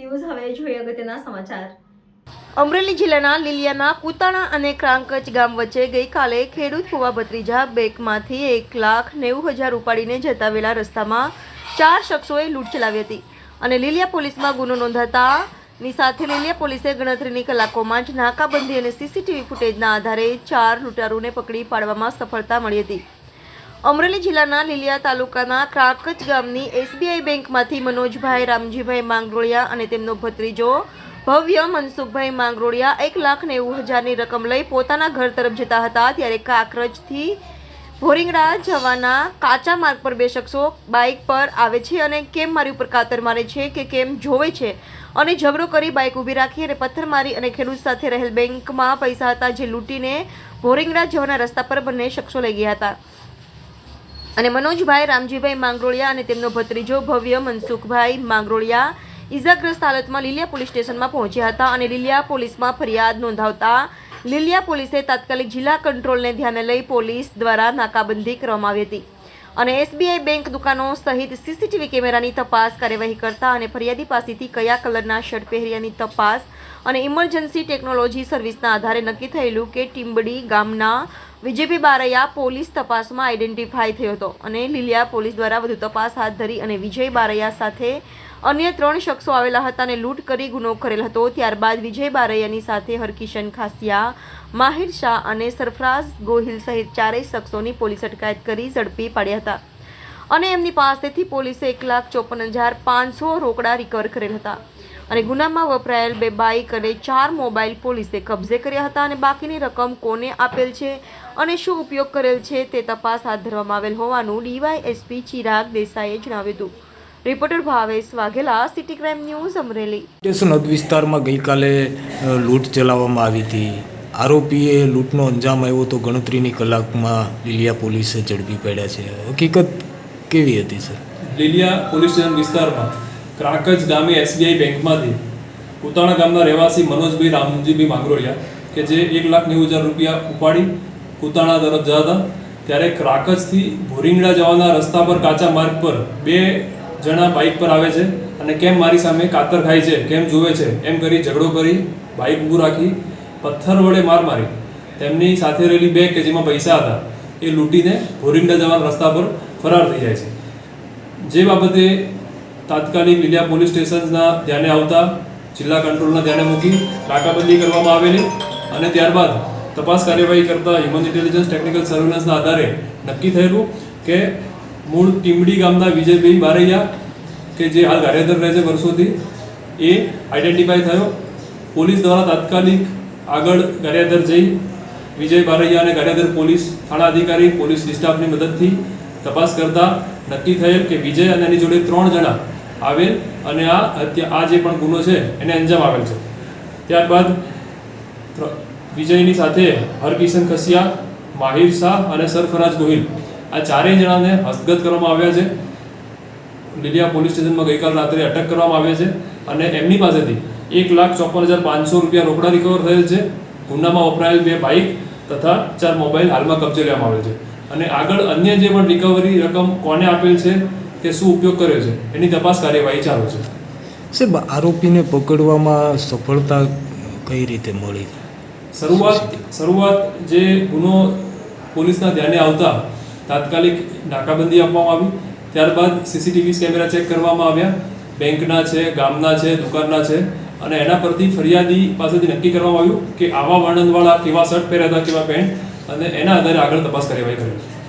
News. હવે જોઈએ સમાચાર. અમરેલી જિલ્લાના લીલિયાના કુતાણા અને ક્રાંકચ ગામ વચ્ચે ગઈકાલે ખેડૂત ફુવા ભત્રીજા બેંકમાંથી એક લાખ નેવું હજાર ઉપાડીને જતા વેલા રસ્તામાં ચાર શખ્સોએ લૂંટ ચલાવી હતી અને લીલિયા પોલીસમાં ગુનો નોંધાતા ની સાથે લીલિયા પોલીસે ગણતરીની કલાકોમાં જ નાકાબંધી અને સીસીટીવી ફૂટેજના આધારે ચાર લૂંટારૂને પકડી પાડવામાં સફળતા મળી હતી. અમરેલી જિલ્લાના લીલિયા તાલુકાના ક્રાકચ ગામની એસબીઆઈ બેંકમાંથી મનોજભાઈ રામજીભાઈ માંગરોળિયા અને તેમનો ભત્રીજો ભવ્ય મનસુખભાઈ માંગરોળિયા એક લાખ નેવું હજારની રકમ લઈ પોતાના ઘર તરફ જતા હતા ત્યારે કાકરજથી ભોરિંગડા જવાના કાચા માર્ગ પર બે શખ્સો બાઇક પર આવે છે અને કેમ મારી ઉપર કાતર મારે છે કે કેમ જોવે છે અને ઝઘડો કરી બાઇક ઊભી રાખી અને પથ્થર મારી અને ખેડૂત સાથે રહેલ બેંકમાં પૈસા હતા જે લૂંટીને ભોરિંગડા જવાના રસ્તા પર બંને શખ્સો લઈ ગયા હતા. અને મનોજભાઈ, રામજીભાઈ માંગરોળિયા અને તેમનો ભત્રીજો ભવ્ય મનસુખભાઈ માંગરોળિયા ઇજાગ્રસ્ત હાલતમાં લીલિયા પોલીસ સ્ટેશનમાં પહોંચ્યા હતા અને લીલિયા પોલીસમાં ફરિયાદ નોંધાવતા લીલિયા પોલીસે તાત્કાલિક જિલ્લા કંટ્રોલને ધ્યાને લઈ પોલીસ દ્વારા નાકાબંધી કરવામાં આવી હતી. અને એસબીઆઈ બેંક દુકાનો સહિત સીસીટીવી કેમેરાની તપાસ કાર્યવાહી કરતા અને ફરિયાદી પાસેથી કયા કલરના શર્ટ પહેર્યાની તપાસ અને ઇમરજન્સી ટેકનોલોજી સર્વિસના આધારે નક્કી થયેલું કે ટીમ્બડી ગામના વિજયભાઈ બારૈયા પોલીસ તપાસમાં આઈડેન્ટિફાઈ થયો હતો અને લીલિયા પોલીસ દ્વારા વધુ તપાસ હાથ ધરી અને વિજય બારૈયા સાથે અન્ય ત્રણ શખ્સો આવેલા હતા અને લૂંટ કરી ગુનો કરેલ હતો. ત્યારબાદ વિજય બારૈયાની સાથે હરકિશન ખાસિયા, માહિર શાહ અને સરફરાઝ ગોહિલ સહિત ચારેય શખ્સોની પોલીસ અટકાયત કરી ઝડપી પાડ્યા હતા અને એમની પાસેથી પોલીસે એક લાખ ચોપન હજાર પાંચસો રોકડા રિકવર કરેલ હતા અને ગુનામાં વપરાયેલ બે બાઇક અને ચાર મોબાઈલ પોલીસે કબજે કર્યા હતા અને બાકીની રકમ કોને આપેલ છે અને શું ઉપયોગ કરેલ છે તે તપાસ હાથ ધરવામાં આવેલ હોવાનું ડીવાયએસપી ચિરાગ દેસાઈએ જણાવ્યું હતું. Reporter Bhavesh Vaghela city crime news Amreli. Station હદ વિસ્તારમાં ગઈકાલે લૂંટ ચલાવવામાં આવી હતી. આરોપીએ લૂંટનો અંજામ આવ્યો તો ગણતરીની કલાકમાં લીલિયા પોલીસે ઝડપી પાડ્યા છે. હકીકત કેવી હતી સર? લીલિયા પોલીસ સ્ટેશન વિસ્તારમાં ક્રાકજ ગામે એસબીઆઈ બેંકમાંથી પોતાના ગામના રહેવાસી મનોજભાઈ રામજીભાઈ માંગરોળિયા કે જે એક લાખ નેવું હજાર રૂપિયા ઉપાડી કુતાણા તરફ જતા હતા. ત્યારે ક્રાકજથી ભોરિંગડા જવાના રસ્તા પર કાચા માર્ગ પર બે જણા બાઇક પર આવે છે અને કેમ મારી સામે કાતર ખાય છે, કેમ જુએ છે, એમ કરી ઝઘડો કરી બાઇક ઊભું રાખી પથ્થર વડે માર મારી. તેમની સાથે રહેલી બેગ કે જેમાં પૈસા હતા, એ લૂંટીને ભોરિંગડા જવાના રસ્તા પર ફરાર થઈ જાય છે. જે બાબતે તાત્કાલિક લીલિયા પોલીસ સ્ટેશનના ધ્યાને આવતા જિલ્લા કંટ્રોલના ધ્યાને મૂકી નાકાબંધી કરવામાં આવેલી અને ત્યારબાદ તપાસ કાર્યવાહી કરતા હ્યુમન ઇન્ટેલિજન્સ ટેકનિકલ સર્વેલન્સના આધારે નક્કી થયેલું કે મૂળ ટીમડી ગામના વિજયભાઈ બારૈયા કે જે હાલ કાર્યદર રહે છે વર્ષોથી, એ આઈડેન્ટિફાઈ થયો. પોલીસ દ્વારા તાત્કાલિક આગળ ગારિયાદર જઈ વિજય બારૈયા અને ગારિયાદર પોલીસ થાણા અધિકારી, પોલીસ સ્ટાફની મદદથી તપાસ કરતા નક્કી થયેલ કે વિજય અને એની જોડે ત્રણ જણા આવેલ અને આ હત્યા, આ જે પણ ગુનો છે, એને અંજામ આવેલ છે. ત્યારબાદ વિજયની સાથે હરકિશન ખસિયા, માહિર શાહ અને સરફરાજ ગોહિલ. આ ચારેય જણાને હસ્તગત કરવામાં આવ્યા છે. લીલિયા પોલીસ સ્ટેશનમાં ગઈકાલ રાત્રે અટક કરવામાં આવ્યા છે અને એમની પાસેથી એક લાખ ચોપન હજાર પાંચસો રૂપિયા રોકડા રિકવર થયેલ છે. ગુનામાં વપરાયેલ બે બાઇક તથા ચાર મોબાઈલ હાલમાં કબજે લેવામાં આવેલ છે. અને આગળ અન્ય જે પણ રિકવરી રકમ કોને આપેલ છે કે શું ઉપયોગ કર્યો છે, એની તપાસ કાર્યવાહી ચાલુ છે. સાહેબ, આરોપીને પકડવામાં સફળતા કઈ રીતે મળી? શરૂઆત શરૂઆત જે ગુનો પોલીસના ધ્યાને આવતા તાત્કાલિક નાકાબંધી આપવામાં આવી. ત્યારબાદ સીસીટીવી કેમેરા ચેક કરવામાં આવ્યા. બેંકના છે, ગામના છે, દુકાનના છે અને એના પરથી ફરિયાદી પાસેથી નક્કી કરવામાં આવ્યું કે આવા વર્ણનવાળા કેવા શર્ટ પહેર્યા હતા, કેવા પેન્ટ અને એના આધારે આગળ તપાસ કાર્યવાહી કરી.